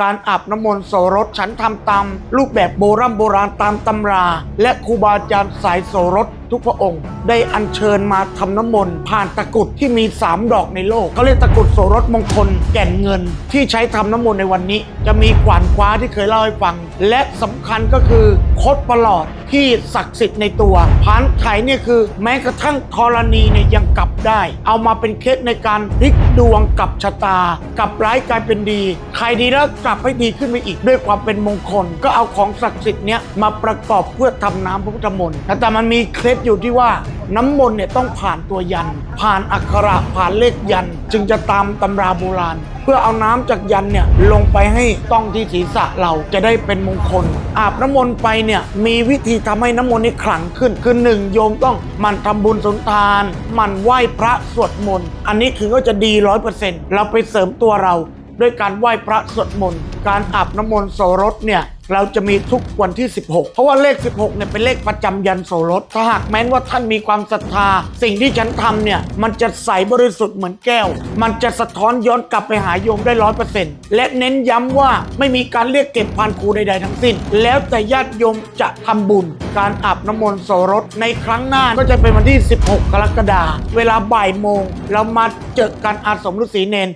การอาบน้ำมนต์โสรสฉันทำตามรูปแบบโบราณโบราณตามตำรา และครูบาอาจารย์สายโสรส ทุกพระองค์ ได้อัญเชิญมาทำน้ำมนต์ผ่านตะกรุดที่มี 3 ดอกในโลกเขาเรียกตะกรุดโสรสมงคลแก่นเงินที่ใช้ทำน้ำมนต์ในวันนี้ จะมีขวานคว้าที่เคยเล่าให้ฟัง และสำคัญก็คือคดประหลอดที่ศักดิ์สิทธิ์ในตัวผานไถเนี่ยคือ แม้กระทั่งธรณีเนี่ยยังกลับได้ เอามาเป็นเคล็ดในการพลิกดวงกลับชะตากลับร้ายกลายเป็นดี ใครดีแล้วกลับให้ดีขึ้นไปอีกด้วยความเป็นมงคล ก็เอาของศักดิ์สิทธิ์เนี้ยมาประกอบเพื่อทำน้ำพระพุทธมนต์แต่มันมีเคล็ดอยู่ที่ว่าน้ำมนต์เนี่ยต้องผ่านตัวยัน ผ่านอักขระผ่านเลขยัน จึงจะตามตำราโบราณ เพื่อเอาน้ำจากยันเนี่ยลงไปให้ต้องที่ศีรษะเราจะได้เป็นมงคล อาบน้ำมนต์ไปเนี่ยมีวิธีทำให้น้ำมนต์นี่ขลังขึ้น คือหนึ่งโยมต้องหมันทำบุญสุนทานหมันไหว้พระสวดมนต์อันนี้คือก็จะดีร้อยเปอร์เซ็นต์เราไปเสริมตัวเรา ด้วยการไหว้พระสวดมนต์การอาบน้ำมนต์โสรสเนี่ย เราจะมีทุกวันที่ 16 เพราะว่าเลข 16เนี่ยเป็นเลขประจำยันโสรสถ้าหากแม้นว่าท่านมีความศรัทธา สิ่งที่ฉันทำเนี่ยมันจะใสบริสุทธิ์เหมือนแก้ว มันจะสะท้อนย้อนกลับไปหาโยมได้ร้อยเปอร์เซ็นต์และเน้นย้ำว่าไม่มีการเรียกเก็บพันครูใดๆทั้งสิ้น แล้วแต่ญาติโยมจะทำบุญ การอาบน้ำมนต์โสรสในครั้งหน้าก็จะเป็นวันที่ 16 กรกฎาคมเวลาบ่ายโมง เรามาเจอกันอาสมฤาษีเนน